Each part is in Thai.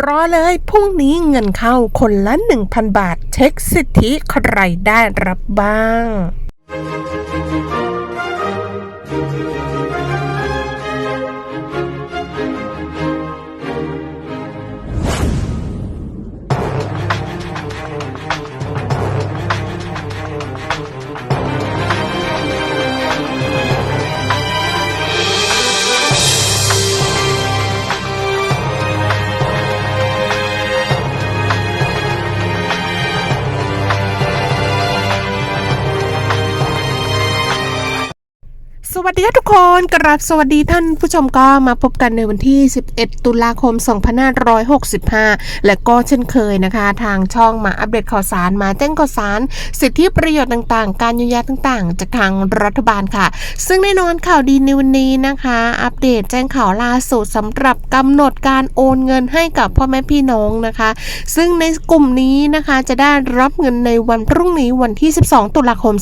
รอเลยพรุ่งนี้เงินเข้าคนละ 1,000 บาท เช็คสิทธิใครได้รับบ้าง วัสดีทุกคนกราบสวัสดีท่านผู้ชมก็มาพบกันในวันที่ 11 ตุลาคม 2565 และก็เช่นเคยนะคะ ทางช่องมาอัปเดตข่าวสารมาแจ้งข่าวสาร สิทธิประโยชน์ต่างๆ การยียาต่างๆ จากทางรัฐบาลค่ะ ซึ่งแน่นอนข่าวดีในวันนี้นะคะ อัปเดตแจ้งข่าวล่าสุดสำหรับกำหนดการโอนเงินให้กับพ่อแม่พี่น้องนะคะ ซึ่งในกลุ่มนี้นะคะจะได้รับเงินในวันพรุ่งนี้วันที่ 12 ตุลาคม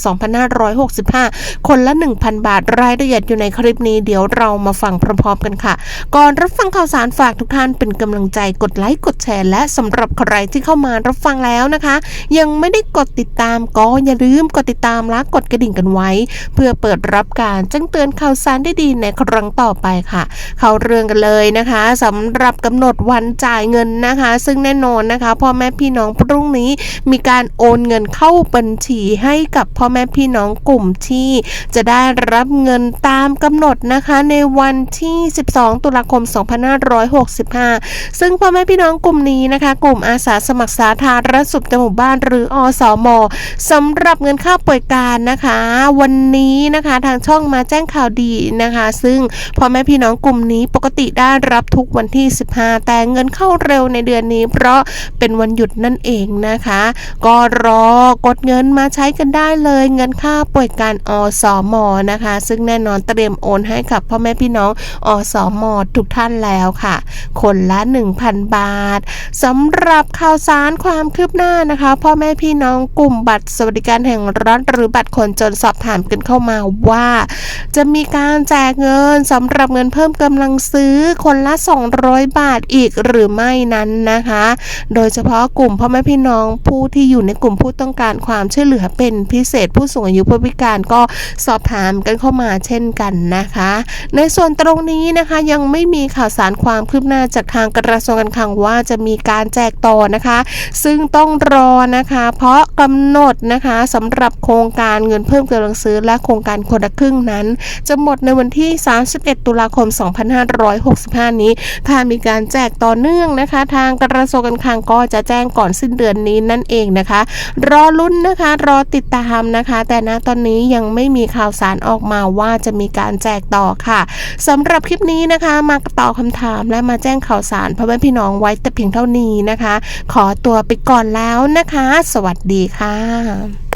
2565 คนละ 1,000 บาทรายายละเอียดอยู่ในคลิปนี้เดี๋ยวเรามาฟังพร้อมๆกันค่ะ ก่อนรับฟังข่าวสารฝากทุกท่านเป็นกำลังใจกดไลค์กดแชร์และสำหรับใครที่เข้ามารับฟังแล้วนะคะ ยังไม่ได้กดติดตามก็อย่าลืมกดติดตามและกดกระดิ่งกันไว้ เพื่อเปิดรับการแจ้งเตือนข่าวสารได้ดีในครั้งต่อไปค่ะ เข้าเรื่องกันเลยนะคะสำหรับกำหนดวันจ่ายเงินนะคะ ซึ่งแน่นอนนะคะพ่อแม่พี่น้องพรุ่งนี้มีการโอนเงินเข้าบัญชีให้กับพ่อแม่พี่น้องกลุ่มที่จะได้รับเงินตามกำหนดนะคะในวันที่ 12 ตุลาคม 2565 ซึ่งพ่อแม่พี่น้องกลุ่มนี้นะคะ กลุ่มอาสาสมัครสาธารณสุขจังหมู่บ้านหรืออสมสำหรับเงินค่าป่วยการนะคะ วันนี้นะคะทางช่องมาแจ้งข่าวดีนะคะ ซึ่งพ่อแม่พี่น้องกลุ่มนี้ปกติได้รับทุกวันที่ 15 แต่เงินเข้าเร็วในเดือนนี้ เพราะเป็นวันหยุดนั่นเองนะคะ ก็รอกดเงินมาใช้กันได้เลย เงินค่าป่วยการอสมนะคะ ซึ่งแน่นอนเตรียมโอนให้กับพ่อแม่พี่น้องอสมอทุกท่านแล้วค่ะ คนละ 1,000 บาทสำหรับข่าวสารความคืบหน้านะคะ พ่อแม่พี่น้องกลุ่มบัตรสวัสดิการแห่งรัฐหรือบัตรคนจนสอบถามกันเข้ามาว่า จะมีการแจกเงินสำหรับเงินเพิ่มกำลังซื้อคนละ 200 บาทอีกหรือไม่นั้นนะคะ โดยเฉพาะกลุ่มพ่อแม่พี่น้องผู้ที่อยู่ในกลุ่มผู้ต้องการความช่วยเหลือเป็นพิเศษผู้สูงอายุผู้พิการก็สอบถามกันเข้ามาเช่นกันนะคะ ในส่วนตรงนี้นะคะยังไม่มีข่าวสารความคืบหน้าจากทางกระทรวงการคลังว่าจะมีการแจกต่อนะคะ ซึ่งต้องรอนะคะ เพราะกำหนดนะคะสำหรับโครงการเงินเพิ่มกำลังซื้อและโครงการคนละครึ่งนั้น จะหมดในวันที่ 31 ตุลาคม 2565 นี้ ถ้ามีการแจกต่อเนื่องนะคะ ทางกระทรวงการคลังก็จะแจ้งก่อนสิ้นเดือนนี้นั่นเองนะคะ รอลุ้นนะคะ รอติดตามนะคะ แต่ณตอนนี้ยังไม่มีข่าวสารออกมาว่าว่าจะมีการแจกต่อค่ะสำหรับคลิปนี้นะคะ มาตอบคำถามและมาแจ้งข่าวสารพ่อแม่พี่น้องไว้แต่เพียงเท่านี้นะคะ ขอตัวไปก่อนแล้วนะคะ สวัสดีค่ะ